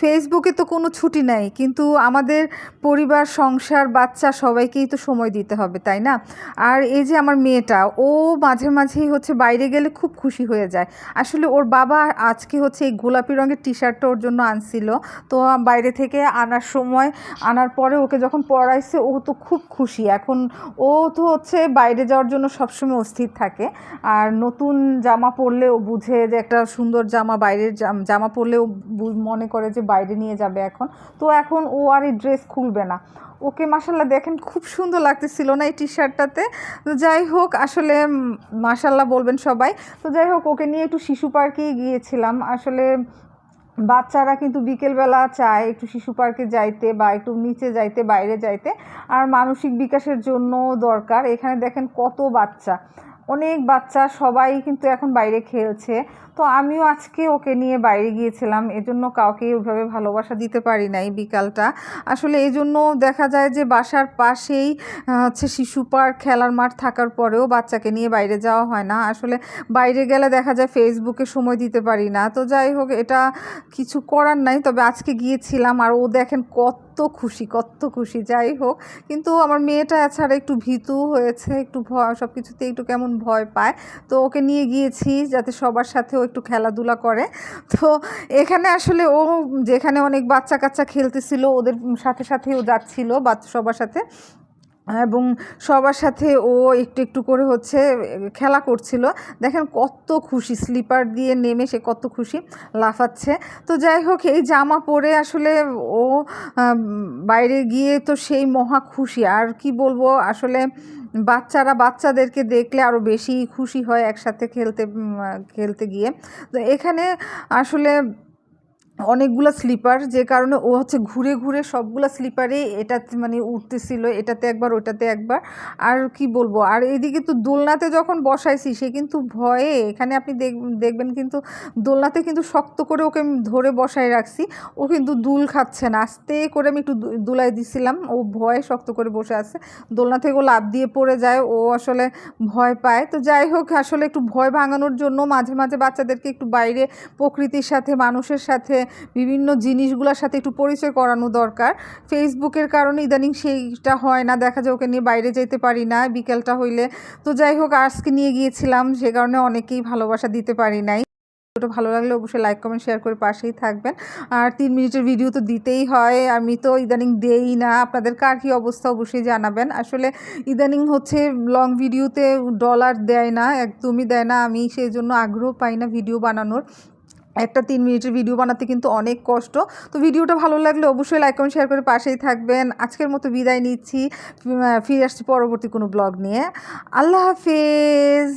ফেসবুকে তো কোনো ছুটি নাই, কিন্তু আমাদের পরিবার, সংসার, বাচ্চা সবাইকেই তো সময় দিতে হবে, তাই না? আর এই যে আমার মেয়েটা, ও মাঝে মাঝেই হচ্ছে বাইরে গেলে খুব খুশি হয়ে যায়। আসলে ওর বাবা আজকে হচ্ছে এই গোলাপি রঙের টি শার্টটা ওর জন্য আনছিল, তো বাইরে থেকে আনার সময়, আনার পরে ওকে যখন পড়াইছে ও তো খুব খুশি। এখন ও তো হচ্ছে বাইরে যাওয়ার জন্য সবসময় অস্থির থাকে। আর নতুন জামা পরলে ও বুঝে যে একটা সুন্দর জামা, বাইরের জাম- পরলে ও মনে করে যে বাইরে নিয়ে যাবে এখন। তো এখন ও আর এই ড্রেস খুলবে না। ওকে মাসাল্লাহ দেখেন খুব সুন্দর লাগতেছিল না এই টি শার্টটাতে তো যাই হোক, আসলে মাসাল্লাহ বলবেন সবাই। তো যাই হোক, ওকে নিয়ে একটু শিশু পার্কেই গিয়েছিলাম। আসলে বাচ্চারা কিন্তু বিকেলবেলা চায় একটু শিশু পার্কে যাইতে বা একটু নিচে যাইতে, বাইরে যাইতে। আর মানসিক বিকাশের জন্য দরকার। এখানে দেখেন কত বাচ্চা। অনেক বাচ্চা, সবাই কিন্তু এখন বাইরে খেলছে। তো আমিও আজকে ওকে নিয়ে বাইরে গিয়েছিলাম, এজন্য কাউকে ওইভাবে ভালোবাসা দিতে পারি নাই বিকালটা। আসলে এই জন্য দেখা যায় যে বাসার পাশেই হচ্ছে শিশু পার্ক, খেলার মাঠ থাকার পরেও বাচ্চাকে নিয়ে বাইরে যাওয়া হয় না। আসলে বাইরে গেলে দেখা যায় ফেসবুকে সময় দিতে পারি না। তো যাই হোক, এটা কিছু করার নাই, তবে আজকে গিয়েছিলাম আর ও দেখেন কত খুশি কত খুশি। যাই হোক, কিন্তু আমার মেয়েটা এছাড়া একটু ভীতু হয়েছে, একটু ভয় সব কিছুতে একটু কেমন ভয় পায়। তো ওকে নিয়ে গিয়েছি যাতে সবার সাথেও একটু খেলাধুলা করে। তো এখানে আসলে ও যেখানে অনেক বাচ্চা কাচ্চা খেলতেছিল, ওদের সাথে সাথেও যাচ্ছিল বাচ্চা, সবার সাথে। এবং সবার সাথে ও একটু একটু করে হচ্ছে খেলা করছিল। দেখেন কত খুশি, স্লিপার দিয়ে নেমে সে কত খুশি লাফাচ্ছে। তো যাই হোক, এই জামা পরে আসলে ও বাইরে গিয়ে তো সেই মহা খুশি। আর কি বলব, আসলে বাচ্চারা বাচ্চাদেরকে দেখলে আরও বেশি খুশি হয় একসাথে খেলতে খেলতে গিয়ে। তো এখানে আসলে অনেকগুলো স্লিপার যে কারণে ও হচ্ছে ঘুরে ঘুরে সবগুলো স্লিপারেই এটাতে মানে উঠতেছিল, এটাতে একবার, ওটাতে একবার। আর কি বলব, আর এদিকে তো দোলনাতে যখন বসাইছি, সে কিন্তু ভয়ে, এখানে আপনি দেখ- দেখবেন কিন্তু দোলনাতে কিন্তু শক্ত করে ওকে ধরে বসায় রাখছি, ও কিন্তু দুল খাচ্ছে না। আস্তে করে আমি একটু দুলাই দিছিলাম, ও ভয়ে শক্ত করে বসে আছে। দোলনা থেকে ও লাভ দিয়ে পড়ে যায়, ও আসলে ভয় পায়। তো যাই হোক, আসলে একটু ভয় ভাঙানোর জন্য মাঝে মাঝে বাচ্চাদেরকে একটু বাইরে প্রকৃতির সাথে, মানুষের সাথে বিভিন্ন জিনিসগুলোর সাথে একটু পরিচয় করানো দরকার। ফেসবুকের কারণে ইদানিং সেইটা হয় না, দেখা যায় ওকে নিয়ে বাইরে যেতে পারি না, বিকেলটা হইলে। তো যাই হোক, আজকে নিয়ে গিয়েছিলাম, সে কারণে অনেকেই ভালোবাসা দিতে পারি নাই। ভিডিওটা ভালো লাগলে অবশ্যই লাইক কমেন্ট শেয়ার করে পাশেই থাকবেন। আর তিন মিনিটের ভিডিও তো দিতেই হয়, আমি তো ইদানিং দেই না। আপনাদের কার কী অবস্থা অবশ্যই জানাবেন। আসলে ইদানিং হচ্ছে লং ভিডিওতে ডলার দেয় না, একদমই দেয় না। আমি সেই জন্য আগ্রহ পাই না ভিডিও বানানোর। একটা তিন মিনিটের ভিডিও বানাতে কিন্তু অনেক কষ্ট। তো ভিডিওটা ভালো লাগলে অবশ্যই লাইক কমেন্ট শেয়ার করে পাশেই থাকবেন। আজকের মতো বিদায় নিচ্ছি। ফিরে আসছি পরবর্তী কোনো ব্লগ নিয়ে। আল্লাহ হাফেজ!